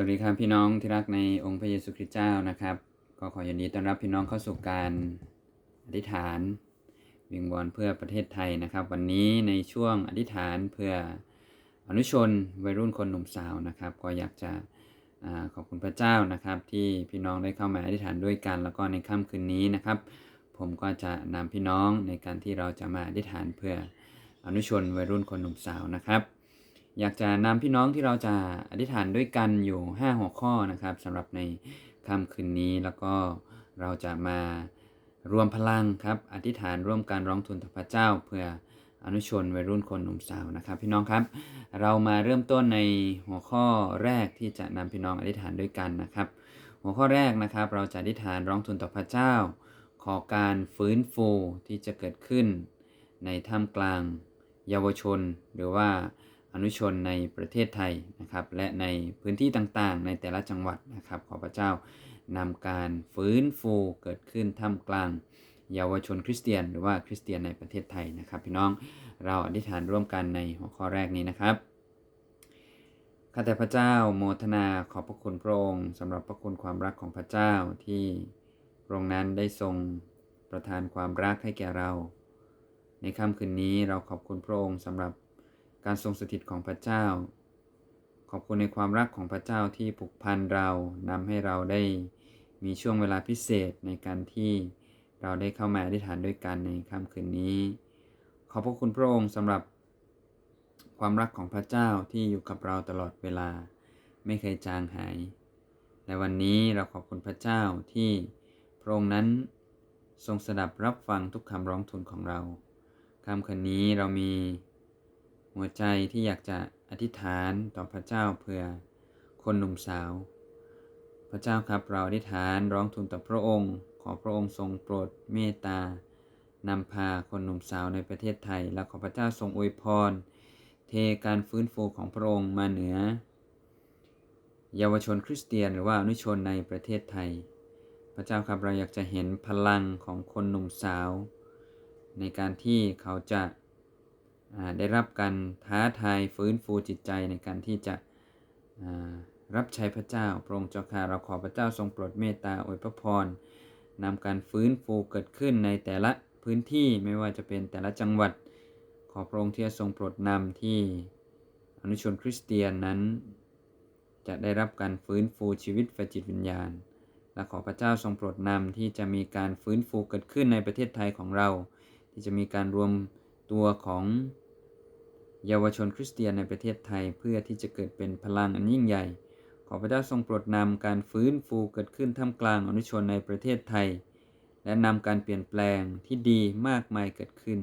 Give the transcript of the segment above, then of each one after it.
วัสดีครับพี่น้องที่รักในองค์พระเยซูคริสต์เจ้านะครับ ก็ขอยินดีต้อนรับพี่น้องเข้าสู่การอธิษฐานวิงวอนเพื่อประเทศไทยนะครับ วันนี้ในช่วงอธิษฐานเพื่ออนุชนวัยรุ่นคนหนุ่มสาวนะครับ ก็อยากจะอขอบคุณพระเจ้านะครับ ที่พี่น้องได้เข้ามาอธิษฐานด้วยกัน แล้วก็ในค่ำคืนนี้นะครับ ผมก็จะนำพี่น้องในการที่เราจะมาอธิษฐานเพื่ออนุชนวัยรุ่นคนหนุ่มสาวนะครับ อยากจะนำพี่น้องที่เราจะอธิษฐานด้วยกันอยู่ 5 หัวข้อนะครับสำหรับในค่ำคืนนี้แล้วก็เราจะมารวมพลังครับ อธิษฐานร่วมกันร้องทูลต่อพระเจ้า เพื่ออนุชนวัยรุ่นคนหนุ่มสาวนะครับ พี่น้องครับ เรามาเริ่มต้นในหัวข้อแรกที่จะนำพี่น้องอธิษฐานด้วยกันนะครับ หัวข้อแรกนะครับ เราจะอธิษฐานร้องทูลต่อพระเจ้า ขอการฟื้นฟูที่จะเกิดขึ้น ในท่ามกลางเยาวชน หรือว่า อนุชนในประเทศไทยนะครับ และในพื้นที่ต่างๆ ในแต่ละจังหวัดนะครับ ขอพระเจ้านำการฟื้นฟูเกิดขึ้นท่ามกลาง เยาวชนคริสเตียน หรือว่าคริสเตียนในประเทศไทยนะครับ พี่น้องเราอธิษฐานร่วมกันในหัวข้อแรกนี้นะครับข้าแต่พระเจ้าโมทนาขอบพระคุณพระองค์สำหรับพระคุณความรักของพระเจ้าที่พระองค์นั้นได้ทรงประทานความรักให้แก่เรา ในค่ำคืนนี้เราขอบคุณพระองค์สำหรับ การทรงสถิตของพระเจ้า ขอบคุณในความรักของพระเจ้าที่ผูกพันเรานำให้เราได้มีช่วงเวลาพิเศษในการที่เราได้เข้ามาอธิษฐานด้วยกันในค่ำคืนนี้ ขอบพระคุณพระองค์สำหรับความรักของพระเจ้าที่อยู่กับเราตลอดเวลา ไม่เคยจางหายและวันนี้เราขอบคุณพระเจ้าที่พระองค์นั้นทรงสดับรับฟังทุกคำร้องทูลของเราค่ำคืนนี้เรามี หัวใจที่อยากจะอธิษฐานต่อพระเจ้าเพื่อคนหนุ่มสาว พระเจ้าครับเราอธิษฐานร้องทูลต่อพระองค์ ขอพระองค์ทรงโปรดเมตตานำพาคนหนุ่มสาวในประเทศไทย และขอพระเจ้าทรงอวยพร เทการฟื้นฟูของพระองค์มาเหนือ เยาวชนคริสเตียนหรือว่าอนุชนในประเทศไทย พระเจ้าครับเราอยากจะเห็นพลังของคนหนุ่มสาว ในการที่เขาจะ ได้รับการท้าทายฟื้นฟูจิตใจในการที่จะรับใช้พระเจ้า พระองค์เจ้าข้าเราขอพระเจ้าทรงโปรดเมตตาอวยพระพรนำการฟื้นฟูเกิดขึ้นในแต่ละพื้นที่ไม่ว่าจะเป็นแต่ละจังหวัด ขอพระองค์ที่จะทรงโปรดนำที่อนุชนคริสเตียนนั้น จะได้รับการฟื้นฟูชีวิตฝ่ายจิตวิญญาณ และขอพระเจ้าทรงโปรดนำที่จะมีการฟื้นฟูเกิดขึ้นในประเทศไทยของเรา ที่จะมีการรวม ตัวของเยาวชนคริสเตียนในประเทศไทยเพื่อที่จะเกิดเป็นพลังอันยิ่งใหญ่ ขอพระเจ้าทรงโปรดนำการฟื้นฟูเกิดขึ้นท่ามกลางอนุชนในประเทศไทย และนำการเปลี่ยนแปลงที่ดีมากมายเกิดขึ้น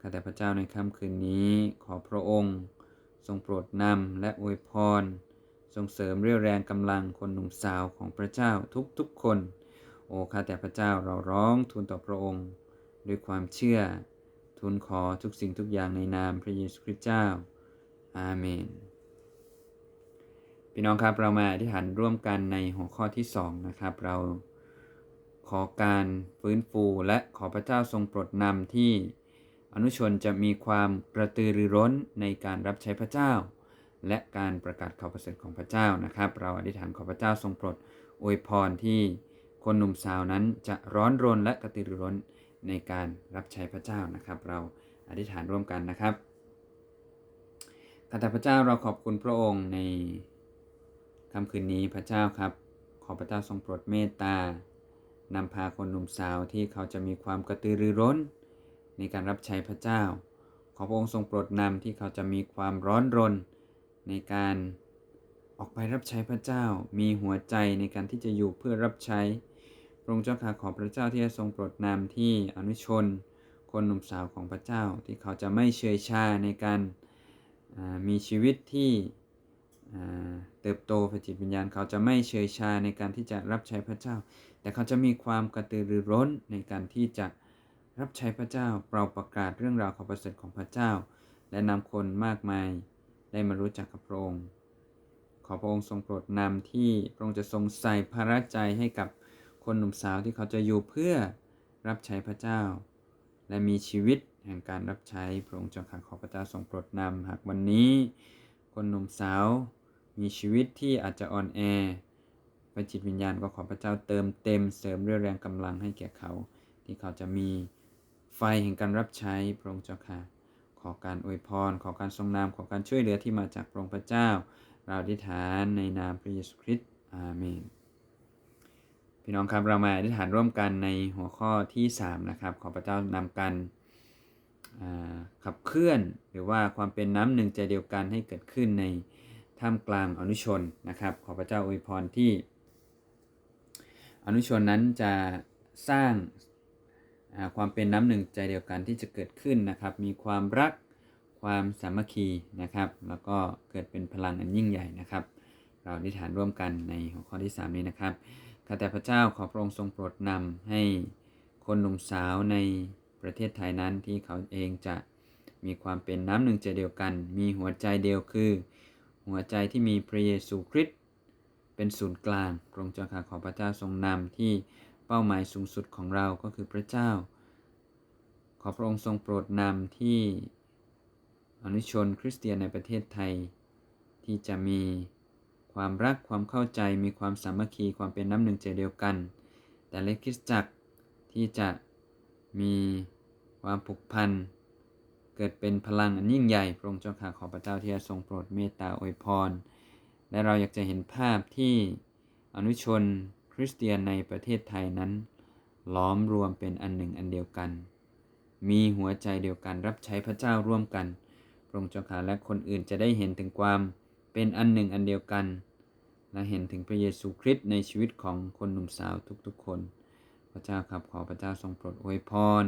ข้าแต่พระเจ้าในค่ำคืนนี้ขอพระองค์ ทรงโปรดนำและอวยพร ทรงเสริมเรี่ยวแรงกำลังคนหนุ่มสาวของพระเจ้าทุกๆคน โอ้ข้าแต่พระเจ้าเราร้องทูลต่อพระองค์ ด้วยความเชื่อ ทูลขอทุกสิ่งทุกอย่างในนามพระเยซูคริสต์เจ้า อาเมน พี่น้องครับเรามาอธิษฐานร่วมกันในหัวข้อที่2นะครับ เราขอการฟื้นฟูและขอพระเจ้าทรงโปรดนำที่อนุชนจะมีความกระตือรือร้นในการรับใช้พระเจ้า และการประกาศข่าวประเสริฐของพระเจ้านะครับ เราอธิษฐานขอพระเจ้าทรงโปรดอวยพรที่คนหนุ่มสาวนั้นจะร้อนรนและกระตือรือร้น ในการรับใช้พระเจ้านะครับ เราอธิษฐานร่วมกันนะครับข้าแต่พระเจ้าเราขอบคุณพระองค์ในค่ำคืนนี้พระเจ้าครับ ขอพระเจ้าทรงโปรดเมตตานำพาคนหนุ่มสาวที่เขาจะมีความกระตือรือร้น ในการรับใช้พระเจ้า ขอพระองค์ทรงโปรดนำที่เขาจะมีความร้อนรน ในการออกไปรับใช้พระเจ้า มีหัวใจในการที่จะอยู่เพื่อรับใช้ ระองค์เจ้าข้าขอพระเจ้าที่จะทรงโปรดนำที่อนุชน คนหนุ่มสาวของพระเจ้าที่เขาจะไม่เฉยชาในการมีชีวิตที่เติบโตพระจิตวิญญาณ เขาจะไม่เฉยชาในการที่จะรับใช้พระเจ้า แต่เขาจะมีความกระตือรือร้นในการที่จะรับใช้พระเจ้าเปล่าประกาศเรื่องราวของประเสริฐของพระเจ้า และนำคนมากมายได้มารู้จักกับพระองค์ ขอพระองค์ทรงโปรดนำที่พระองค์จะทรงใส่ภาระใจให้กับ คนหนุ่มสาวที่เขาจะอยู่เพื่อรับใช้พระเจ้า และมีชีวิตแห่งการรับใช้พระองค์จ้าข้าขอพระเจ้าทรงโปรดนำหากวันนี้ คนหนุ่มสาวมีชีวิตที่อาจจะอ่อนแอพระจิตวิญญาณก็ขอพระเจ้าเติมเต็มเสริมเรี่ยวแรงกำลังให้แก่เขา ที่เขาจะมีไฟแห่งการรับใช้พระองค์เจ้าค่ะ ขอการอวยพร ขอการทรงนามขอการช่วยเหลือที่มาจากพระองค์พระเจ้า เราอธิษฐานในนามพระเยซูคริสต์อาเมน พี่น้องครับเรามาอธิษฐานร่วมกันในหัวข้อที่ 3 นะครับ ขอพระเจ้านำกันขับเคลื่อน หรือว่าความเป็นน้ำหนึ่งใจเดียวกันให้เกิดขึ้นในท่ามกลางอนุชนนะครับ ขอพระเจ้าอวยพรที่ อนุชนนั้นจะสร้างความเป็นน้ำหนึ่งใจเดียวกันที่จะเกิดขึ้นนะครับ มีความรักความสามัคคีนะครับ แล้วก็เกิดเป็นพลังอันยิ่งใหญ่นะครับ เราอธิษฐานร่วมกันในหัวข้อที่ 3 นี้นะครับ ข้าแต่พระเจ้าขอพระองค์ทรงโปรดนำให้คนหนุ่มสาวในประเทศไทยนั้นที่เขาเองจะมีความเป็นน้ำหนึ่งใจเดียวกัน มีหัวใจเดียวคือ หัวใจที่มีพระเยซูคริสต์เป็นศูนย์กลางพระองค์เจ้าข้าขอพระเจ้าทรงนำที่เป้าหมายสูงสุดของเราก็คือพระเจ้า ขอพระองค์ทรงโปรดนำที่อนุชนคริสเตียนในประเทศไทย ที่จะมี ความรักความเข้าใจมีความสามัคคีความเป็นน้ำหนึ่งใจเดียวกัน แต่เลคิสจักรที่จะมีความผูกพัน เกิดเป็นพลังอันยิ่งใหญ่พระองค์เจ้าข้าขอพระเจ้าที่จะทรงโปรดเมตตาอวยพร และเราอยากจะเห็นภาพที่อนุชนคริสเตียนในประเทศไทยนั้น ล้อมรวมเป็นอันหนึ่งอันเดียวกัน มีหัวใจเดียวกันรับใช้พระเจ้าร่วมกันพระองค์เจ้าข้าและคนอื่นจะได้เห็นถึงความเป็นอันหนึ่งอันเดียวกัน และเห็นถึงพระเยซูคริสต์ในชีวิตของคนหนุ่มสาวทุกๆคน พระเจ้าครับขอพระเจ้าทรงโปรดอวยพร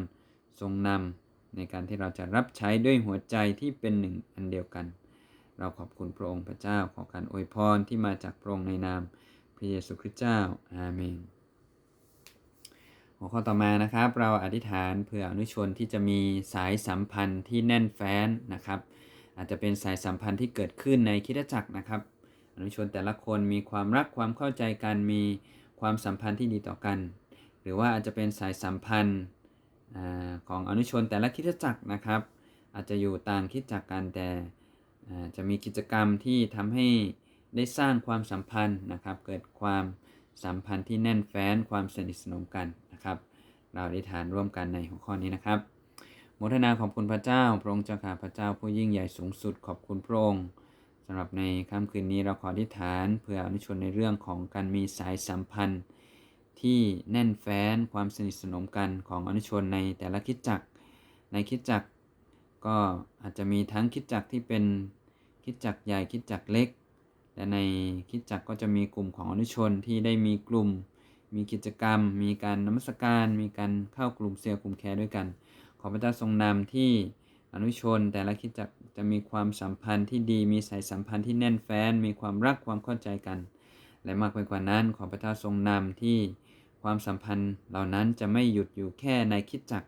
ทรงนำในการที่เราจะรับใช้ด้วยหัวใจที่เป็นหนึ่งอันเดียวกัน เราขอบคุณพระองค์พระเจ้าขอการอวยพรที่มาจากพระองค์ในนามพระเยซูคริสต์เจ้าอาเมนหัวข้อต่อมานะครับ เราอธิษฐานเพื่ออนุชนที่จะมีสายสัมพันธ์ที่แน่นแฟ้นนะครับ อาจจะเป็นสายสัมพันธ์ที่เกิดขึ้นในคิดจักรนะครับ นุชนแต่ละคนมีความรักความเข้าใจกันมีความสัมพันธ์ที่ดีต่อกัน หรือว่าอาจจะเป็นสายสัมพันธ์ของอนุชนแต่ละคิดจักรนะครับ อาจจะอยู่ต่างคิดจักรกันแต่จะมีกิจกรรมที่ทำให้ได้สร้างความสัมพันธ์นะครับ เกิดความสัมพันธ์ที่แน่นแฟ้นความสนิทสนมกันนะครับ เราได้ฐานร่วมกันในหัวข้อนี้นะครับโมทนาขอบคุณพระเจ้า พระองค์เจ้าข้าพระเจ้าผู้ยิ่งใหญ่สูงสุดขอบคุณพระองค์ำหรับในค่ำคืนนี้เราขออธิษฐานเพื่ออนุชนในเรื่องของการมีสายสัมพันธ์ ที่แน่นแฟ้นความสนิทสนมกันของอนุชนในแต่ละคิดจักในคิดจักก็อาจจะมีทั้งคิดจักที่เป็นคิดจักใหญ่คิดจักเล็ก และในคิดจักก็จะมีกลุ่มของอนุชนที่ได้มีกลุ่ม มีกิจกรรม มีการนมัสการ มีการเข้ากลุ่มเซลล์กลุ่มแคร์ด้วยกัน ขอพระเจ้าทรงนำที่ อนุชนแต่ละคิดจักจะมีความสัมพันธ์ที่ดี มีสายสัมพันธ์ที่แน่นแฟ้น มีความรักความเข้าใจกัน และมากไปกว่านั้นขอพระเจ้าทรงนำที่ความสัมพันธ์เหล่านั้นจะไม่หยุดอยู่แค่ในคิดจัก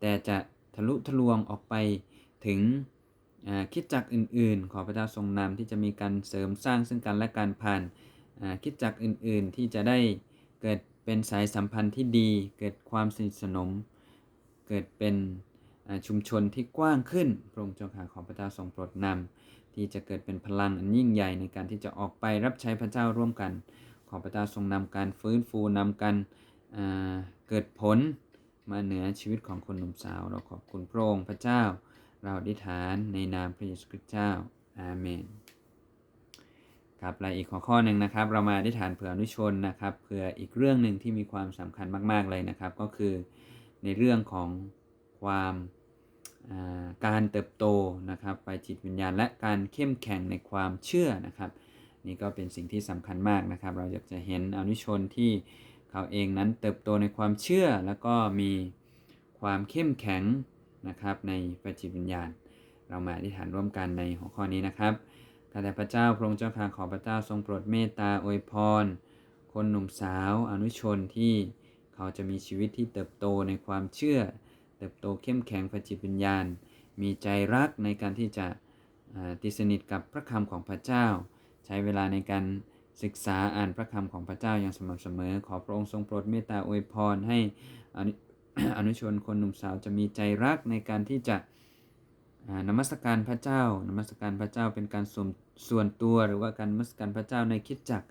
แต่จะทะลุทะลวงออกไปถึงคิดจักอื่น ๆ ขอพระเจ้าทรงนำที่จะมีการเสริมสร้างซึ่งกันและการผ่านคิดจักอื่น ๆ ที่จะได้เกิดเป็นสายสัมพันธ์ที่ดี เกิดความสนิทสนม เกิดเป็น ชุมชนที่กว้างขึ้นพระองค์เจ้าข้าขอพระเจ้าทรงโปรดนำที่จะเกิดเป็นพลังอันยิ่งใหญ่ในการที่จะออกไปรับใช้พระเจ้าร่วมกัน ขอพระเจ้าทรงนำการฟื้นฟูนำการเกิดผลมาเหนือชีวิตของคนหนุ่มสาว เราขอบคุณพระองค์พระเจ้า เราอธิษฐานในนามพระเยซูคริสต์เจ้าอาเมนครับและอีกข้อข้อหนึ่งนะครับ เรามาอธิษฐานเผื่ออนุชนนะครับเผื่ออีกเรื่องหนึ่งที่มีความสำคัญมาก ๆเลยนะครับ ก็คือในเรื่องของ ความการเติบโตนะครับไปจิตวิญญาณ และการเข้มแข็งในความเชื่อนะครับ นี่ก็เป็นสิ่งที่สำคัญมากนะครับ เราอยากจะเห็นอนุชนที่เขาเองนั้นเติบโตในความเชื่อ แล้วก็มีความเข้มแข็งนะครับในพระจิตวิญญาณ เรามาอธิษฐานร่วมกันในหัวข้อนี้นะครับข้าแต่พระเจ้าพระองค์เจ้าข้าขอพระเจ้าทรงโปรดเมตตาอวยพร คนหนุ่มสาวอนุชนที่เขาจะมีชีวิตที่เติบโตในความเชื่อ เติบโตเข้มแข็งพระจิตวิญญาณ มีใจรักในการที่จะติสนิทกับพระคำของพระเจ้า ใช้เวลาในการศึกษาอ่านพระคำของพระเจ้าอย่างสม่ำเสมอ ขอพระองค์ทรงโปรดเมตตาอวยพรให้อนุชนคนหนุ่มสาวจะมีใจรักในการที่จะนมัสการพระเจ้านมัสการพระเจ้าเป็นการส่วนส่วนตัว หรือว่าการนมัสการพระเจ้าในคิดจัก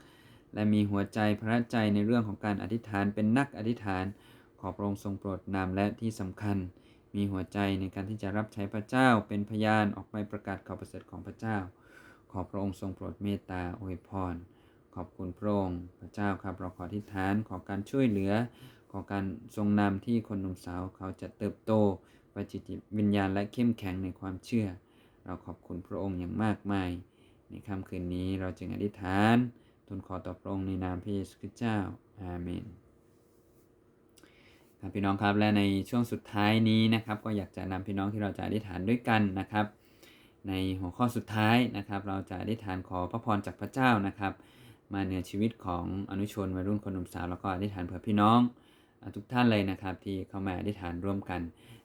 และมีหัวใจพระใจในเรื่องของการอธิษฐานเป็นนักอธิษฐาน อพระองค์ทรงโปรดนำและที่สำคัญ มีหัวใจในการที่จะรับใช้พระเจ้าเป็นพยานออกไปประกาศข่าวประเสริฐของพระเจ้า ขอพระองค์ทรงโปรดเมตตาอวยพร ขอบคุณพระองค์พระเจ้าครับเราขออธิษฐานขอการช่วยเหลือ ขอการทรงนำที่คนหนุ่มสาวเขาจะเติบโตไปจิตวิญญาณและเข้มแข็งในความเชื่อ เราขอบคุณพระองค์อย่างมากมาย ในค่ำคืนนี้เราจึงอธิษฐานทูลขอต่อพระองค์ในนามพระเยซูคริสต์เจ้าอาเมน ครับพี่น้องครับและในช่วงสุดท้ายนี้นะครับ ก็อยากจะนำพี่น้องที่เราจะอธิษฐานด้วยกันนะครับ ในหัวข้อสุดท้ายนะครับ เราจะอธิษฐานขอพระพรจากพระเจ้านะครับ มาเหนือชีวิตของอนุชนวัยรุ่นคนหนุ่มสาวแล้วก็อธิษฐานเผื่อพี่น้องทุกท่านเลยนะครับ ที่เข้ามาอธิษฐานร่วมกัน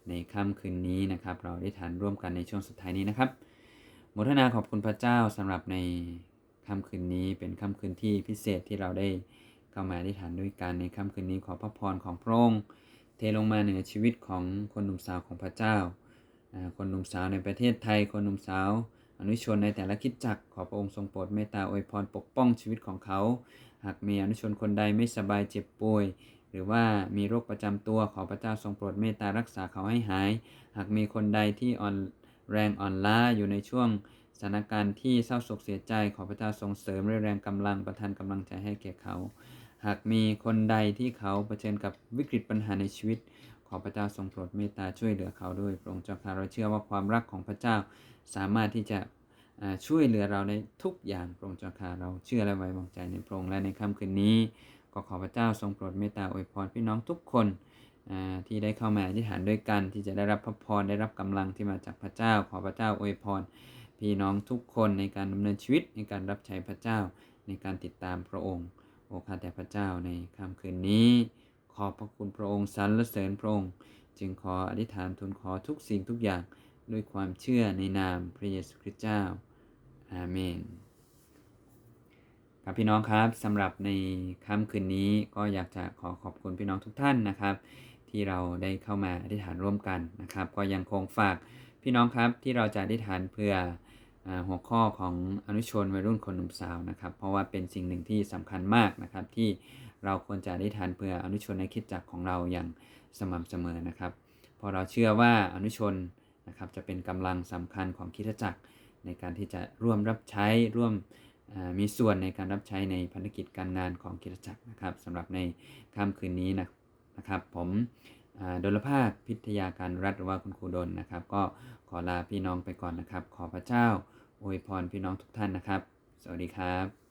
ในค่ำคืนนี้นะครับ เราอธิษฐานร่วมกันในช่วงสุดท้ายนี้นะครับโมทนาขอบคุณพระเจ้าสำหรับในค่ำคืนนี้เป็นค่ำคืนที่พิเศษที่เราได้เข้ามาอธิษฐานด้วยกันในค่ำคืนนี้ขอพระพรของพระองค์ เทลงมาเหนือชีวิตของคนหนุ่มสาวของพระเจ้า คนหนุ่มสาวในประเทศไทย คนหนุ่มสาว อนุชนในแต่ละคิดจักขอพระองค์ทรงโปรดเมตตาอวยพรปกป้องชีวิตของเขา หากมีอนุชนคนใดไม่สบายเจ็บป่วย หรือว่ามีโรคประจำตัวขอพระเจ้าทรงโปรดเมตตารักษาเขาให้หาย หากมีคนใดที่อ่อนแรงอ่อนล้าอยู่ในช่วงสถานการณ์ที่เศร้าโศกเสียใจขอพระเจ้าทรงเสริมเรี่ยแรงกำลังประทานกำลังใจให้แก่เขา หากมีคนใดที่เขาเผชิญกับวิกฤตปัญหาในชีวิต ขอพระเจ้าทรงโปรดเมตตาช่วยเหลือเขาด้วยพระองค์เจ้าข้าเราเชื่อว่าความรักของพระเจ้าสามารถที่จะช่วยเหลือเราในทุกอย่างพระองค์เจ้าข้าเราเชื่อและไว้วางใจในพระองค์และในค่ำคืนนี้ ก็ขอพระเจ้าทรงโปรดเมตตาอวยพรพี่น้องทุกคนที่ได้เข้ามาอธิษฐานด้วยกัน ที่จะได้รับพระพรได้รับกำลังที่มาจากพระเจ้า ขอพระเจ้าอวยพร พี่น้องทุกคนในการดำเนินชีวิตในการรับใช้พระเจ้าในการติดตามพระองค์ โอข้าแต่พระเจ้าในค่ำคืนนี้ ขอบพระคุณพระองค์สรรเสริญพระองค์ จึงขออธิษฐานทูลขอทุกสิ่งทุกอย่างด้วยความเชื่อในนามพระเยซูคริสต์เจ้า อาเมน ครับพี่น้องครับสำหรับในค่ำคืนนี้ก็อยากจะขอขอบคุณพี่น้องทุกท่านนะครับ ที่เราได้เข้ามาอธิษฐานร่วมกันนะครับ ก็ยังคงฝากพี่น้องครับที่เราจะอธิษฐานเพื่อ หัวข้อของอนุชนวัยรุ่นคนหนุ่มสาวนะครับ เพราะว่าเป็นสิ่งหนึ่งที่สำคัญมากนะครับ ที่เราควรจะอธิษฐานเพื่ออนุชนในคิดจักของเราอย่างสม่ำเสมอนะครับพราะเราเชื่อว่าอนุชนนะครับจะเป็นกำลังสำคัญของคิดจักรในการที่จะร่วมรับใช้ร่วมมีส่วนในการรับใช้ในภารกิจการงานของคิดจักรนะครับสำหรับในค่ำคืนนี้นะนะครับ ผมดลภาคพิทยาการรัฐหรือว่าคุณครูดลนะครับ ก็ขอลาพี่น้องไปก่อนนะครับ ขอพระเจ้า อวยพรพี่น้องทุกท่านนะครับ สวัสดีครับ